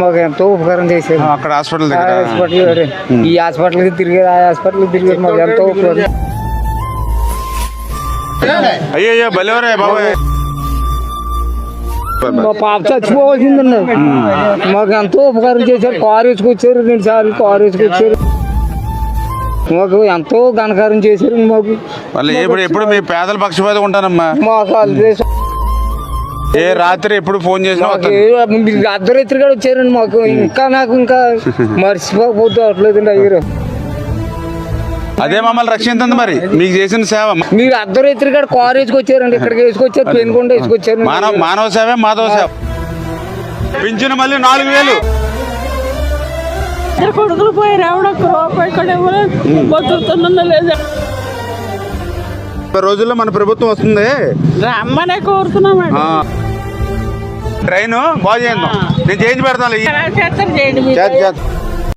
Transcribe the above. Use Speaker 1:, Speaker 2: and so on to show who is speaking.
Speaker 1: మాకు ఎంతో ఉపకారం చేశారు.
Speaker 2: అక్కడ హాస్పిటల్ దగ్గర.
Speaker 1: హాస్పిటల్ ఈ హాస్పిటల్కి తిరిగారు ఆ హాస్పిటల్కి తిరిగారు మాకు ఎంతో ఉపకారం.
Speaker 2: అయ్యో అయ్యో బలేవరే బాబాయ్.
Speaker 1: మా పాప చచ్చిపోవాల్సిందండి మాకు ఎంతో ఉపకారం చేశారు. కారు వేసుకొచ్చారు రెండు సార్లు కారు వేసుకొచ్చారు. మాకు ఎంతో ఘనకారం చేశారు మాకు.
Speaker 2: మళ్ళీ ఎప్పుడు ఎప్పుడు మీ పేదల పక్షపాతం ఉంటానమ్మా
Speaker 1: మాకు
Speaker 2: ఏ రాత్రి ఎప్పుడు ఫోన్ చేసినా
Speaker 1: అర్ధరాత్రి కూడా వచ్చారండి మాకు. ఇంకా నాకు ఇంకా మర్చిపోకపోతే అవట్లేదండి అయ్యారు
Speaker 2: అదే మమ్మల్ని రక్షించింది మరి. మీకు చేసిన సేవ.
Speaker 1: మీరు అర్ధరాత్రి కూడా కారు వేసుకొచ్చారండి ఇక్కడికి వేసుకొచ్చారు పెనుకొండ వేసుకొచ్చారు.
Speaker 2: మానవ మానవ సేవే మాధవ సేవ. పింఛను మళ్ళీ నాలుగు వేలు.
Speaker 3: కొడుకులు రూపాయి కూడా బతుకుతున్నా లేదా.
Speaker 2: ముప్పై రోజుల్లో మన ప్రభుత్వం వస్తుంది.
Speaker 3: రమ్మనే కోరుతున్నామండి.
Speaker 2: ట్రైన్ బాగు చేయండి. నేను చేయించి పెడతాను.
Speaker 3: చేస్తారు